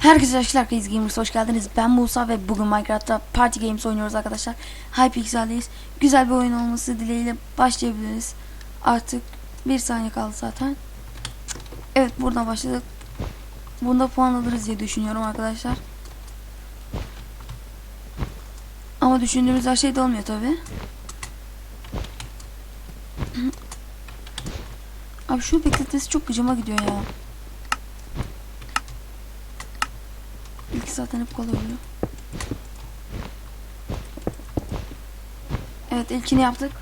Herkese arkadaşlar Crazy Gamers hoş geldiniz. Ben Musa ve bugün Minecraft'ta Party Games oynuyoruz arkadaşlar. Hypixel'deyiz. Güzel bir oyun olması dileğiyle başlayabiliriz. Artık bir saniye kaldı zaten. Evet buradan başladık. Bunda puan alırız diye düşünüyorum arkadaşlar. Ama düşündüğümüz her şey de olmuyor tabi. Abi şu bekletmesi çok gıcıma gidiyor ya. İlk zaten hep kolay oluyor. Evet ilkini yaptık.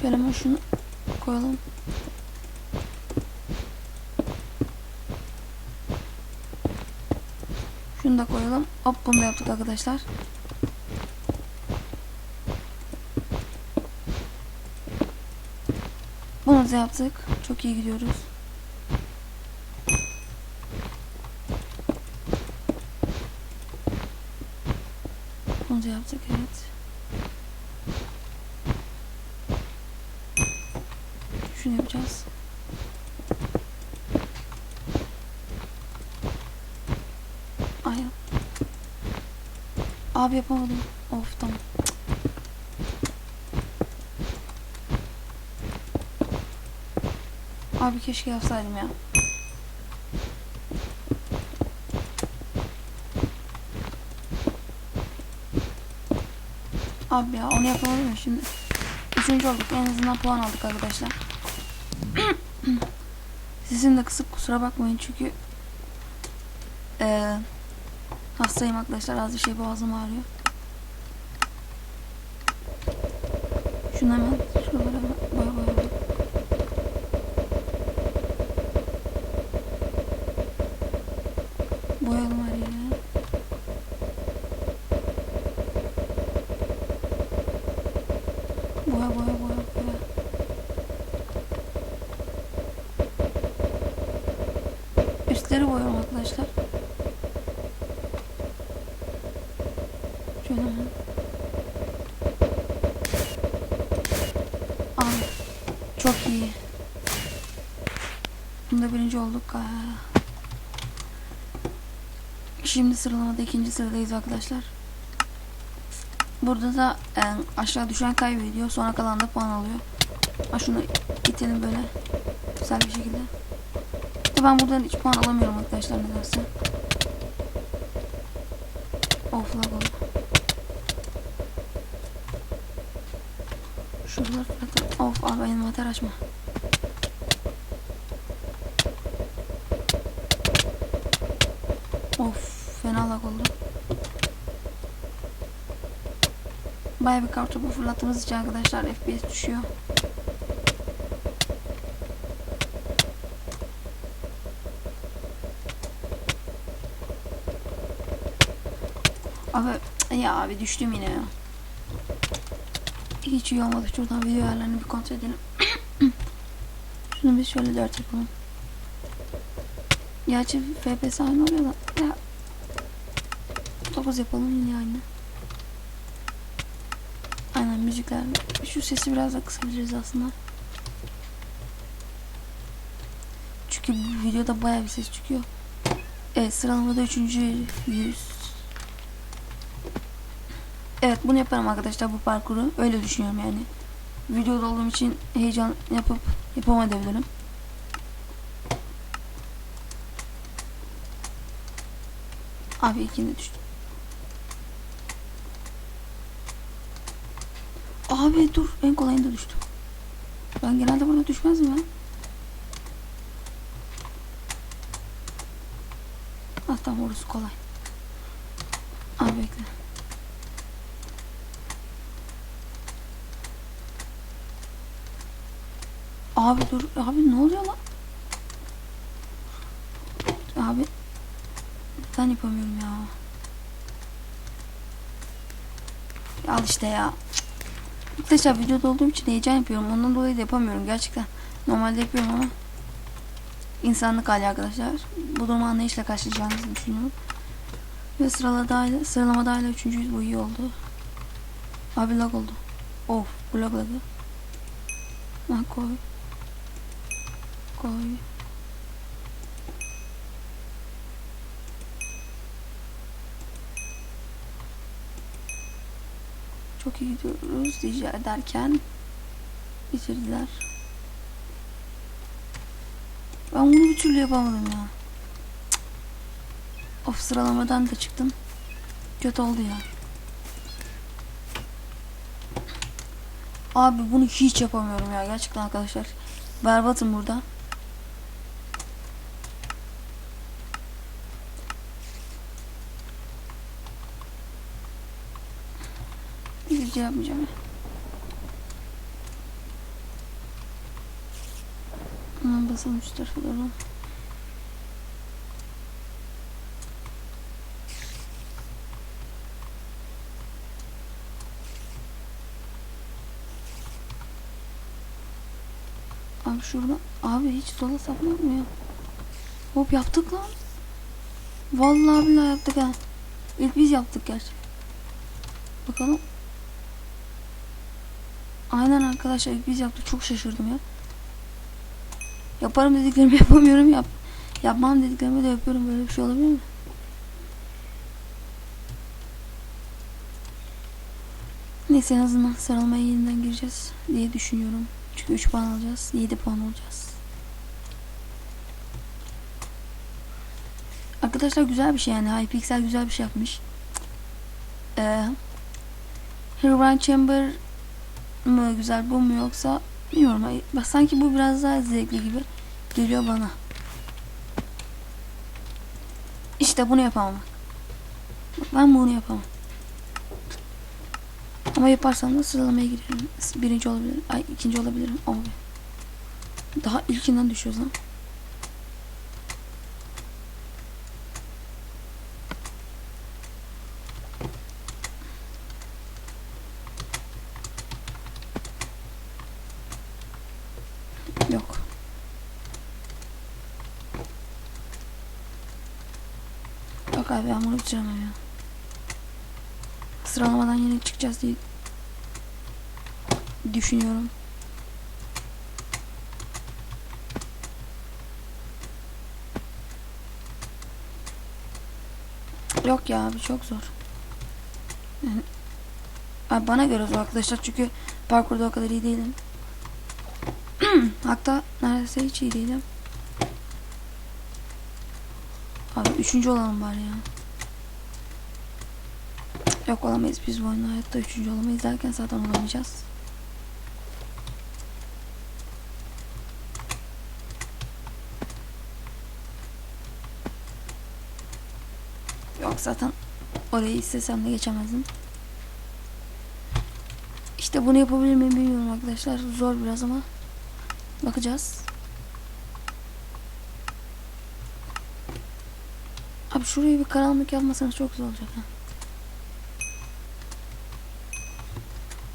Şöyle hemen şunu koyalım. Şunu da koyalım. Hop bunu da yaptık arkadaşlar. Bunu da yaptık. Çok iyi gidiyoruz. Yaptık evet. Şunu yapacağız. Ay. Abi yapamadım. Of tamam. Abi keşke yapsaydım ya. Abi ya onu yapamadım ya şimdi. Üçüncü olduk. En azından puan aldık arkadaşlar. Sizin de kısık kusura bakmayın çünkü eee hastayım arkadaşlar. Az bir şey boğazım ağrıyor. Şunu hemen şuralara boya boyayalım. Boyayalım her yeri. Boya boya boya boya. Üstleri boyuyorum arkadaşlar. Hemen. Ay, çok iyi. Bunda birinci olduk. Aa. Şimdi sıralamada ikinci sıradayız arkadaşlar. Burada da e, aşağı düşen kaybediyor. Sonra kalan da puan alıyor. Ha şunu itelim böyle. Güzel bir şekilde. De ben buradan hiç puan alamıyorum arkadaşlar nedense. Of lag oldu. Şuralar zaten. Of abi envanter açma. Of fena lag oldu. Bayağı bir kartopu fırlattığımız için arkadaşlar FPS düşüyor. Abi ya abi düştüm yine ya. Hiç iyi olmadı. Şuradan video ayarlarını bir kontrol edelim. Şunu biz şöyle dört yapalım. Gerçi FPS aynı oluyor da. Ya. 9 yapalım aynı. Aynen müzikler. Şu sesi biraz da kısabiliriz aslında. Çünkü bu videoda bayağı bir ses çıkıyor. Evet sıralamada üçüncü yüz. Evet bunu yaparım arkadaşlar bu parkuru. Öyle düşünüyorum yani. Videoda olduğum için heyecan yapıp yapamayabilirim. Abi ikinde düştüm. Abi dur en kolayında düştüm. Ben genelde burada düşmezdim ya. Ah tamam orası kolay. Abi bekle. Abi dur. Abi ne oluyor lan? Abi ben yapamıyorum ya. Al işte ya. Arkadaşlar videoda olduğum için heyecan yapıyorum. Ondan dolayı da yapamıyorum gerçekten. Normalde yapıyorum ama insanlık hali arkadaşlar. Bu durumu anlayışla karşılayacağınızı düşünüyorum. Ve sıralamada sıralamada hala üçüncüyüz. Bu iyi oldu. Abi lag oldu. Of bu lag lagı. Ha koy. Koy. Çok iyi gidiyoruz rica ederken bitirdiler. Ben bunu bir türlü yapamadım ya. Of sıralamadan da çıktım. Kötü oldu ya. Abi bunu hiç yapamıyorum ya gerçekten arkadaşlar. Berbatım burada. Şey yapmayacağım. ya. Hemen basalım şu tarafa doğru. Abi şurada abi hiç sola sapmak mı ya? Hop yaptık lan. Vallahi billahi yaptık ha. İlk biz yaptık gerçi. Bakalım. Aynen arkadaşlar biz yaptık. Çok şaşırdım ya. Yaparım dediklerimi yapamıyorum. Yap yapmam dediklerimi de yapıyorum. Böyle bir şey olabilir mi? Neyse en azından sıralamaya yeniden gireceğiz diye düşünüyorum. Çünkü 3 puan alacağız. 7 puan olacağız. Arkadaşlar güzel bir şey yani. Hypixel güzel bir şey yapmış. Ee, Herobrine Chamber mı güzel bu mu yoksa bilmiyorum. Bak sanki bu biraz daha zevkli gibi geliyor bana. İşte bunu yapamam. Ben bunu yapamam. Ama yaparsam da sıralamaya girerim. Birinci olabilirim. Ay ikinci olabilirim. Abi. Daha ilkinden düşüyoruz lan. Yok. Yok abi ben bunu bitiremem ya. Sıralamadan yeni çıkacağız diye düşünüyorum. Yok ya abi çok zor. Yani, abi bana göre zor arkadaşlar çünkü parkurda o kadar iyi değilim. Hatta neredeyse hiç iyi değilim. Abi üçüncü olalım bari ya. Yok olamayız biz bu oyunda hayatta üçüncü olamayız derken zaten olamayacağız. Yok zaten orayı istesem de geçemezdim. İşte bunu yapabilir miyim bilmiyorum arkadaşlar. Zor biraz ama bakacağız. Abi şurayı bir karanlık yapmasanız çok güzel olacak ha.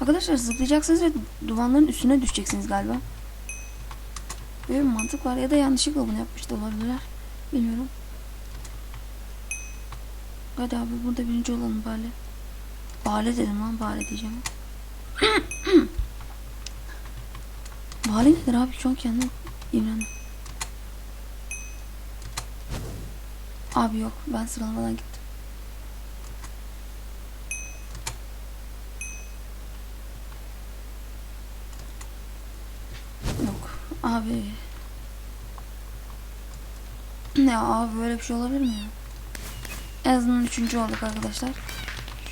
Arkadaşlar zıplayacaksınız ve duvarların üstüne düşeceksiniz galiba. Böyle bir mantık var ya da yanlışlıkla bunu yapmış da olabilirler. Bilmiyorum. Hadi abi burada birinci olalım bari. Bale dedim lan bale diyeceğim. bale nedir abi an kendim imrendim. Abi yok ben sıralamadan gittim. Yok abi. Ne abi böyle bir şey olabilir mi ya? En azından üçüncü olduk arkadaşlar.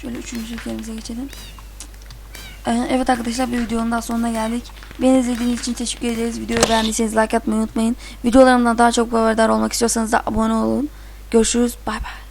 Şöyle üçüncü yerimize geçelim. Ee, Evet arkadaşlar bir videonun daha sonuna geldik. Beni izlediğiniz için teşekkür ederiz. Videoyu beğendiyseniz like atmayı unutmayın. Videolarımdan daha çok haberdar olmak istiyorsanız da abone olun. Görüşürüz. Bay bay.